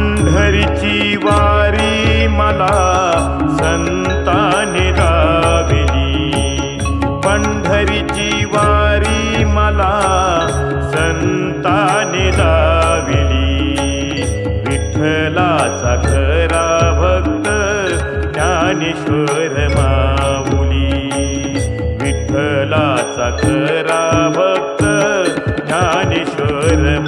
पंढरीची वारी मला संताने दाविली पंढरीची वारी मला संताने दाविली विठ्ठलाचा खरा भक्त ज्ञानेश्वर माऊली. विठ्ठलाचा खरा भक्त ज्ञानेश्वर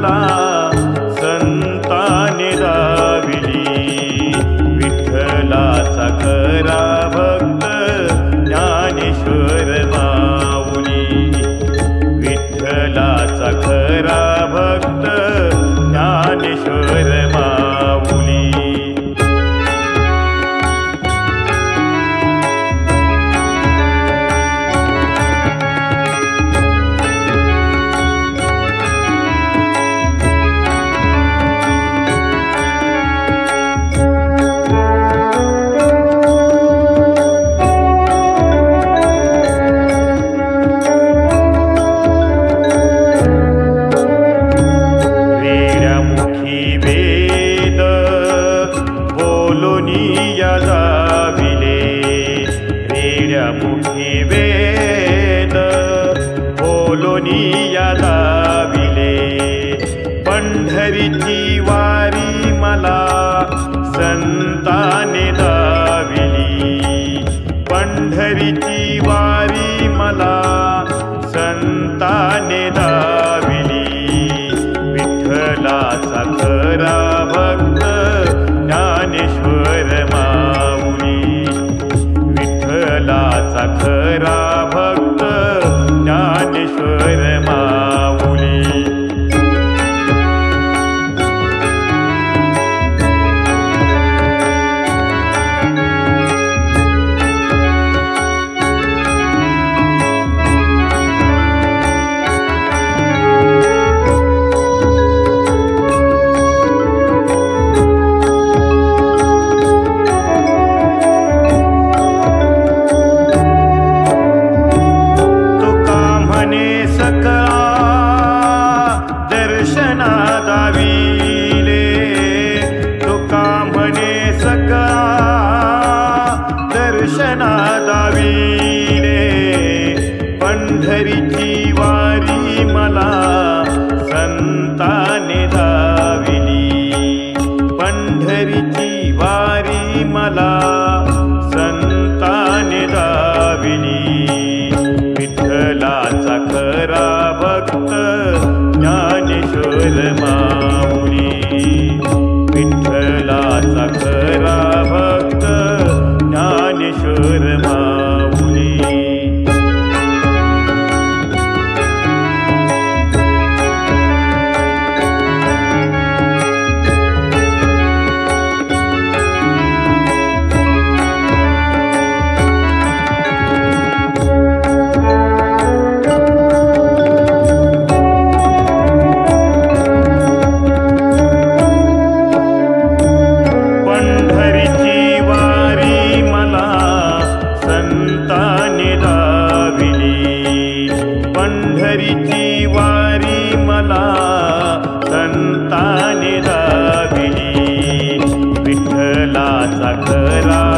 मला संताने दाविली विठ्ठलाचा खरा ताने दाविली पंढरीची वारी मला संताने दाविली विठ्ठलाचा खरा भक्त ज्ञानेश्वर मा 可了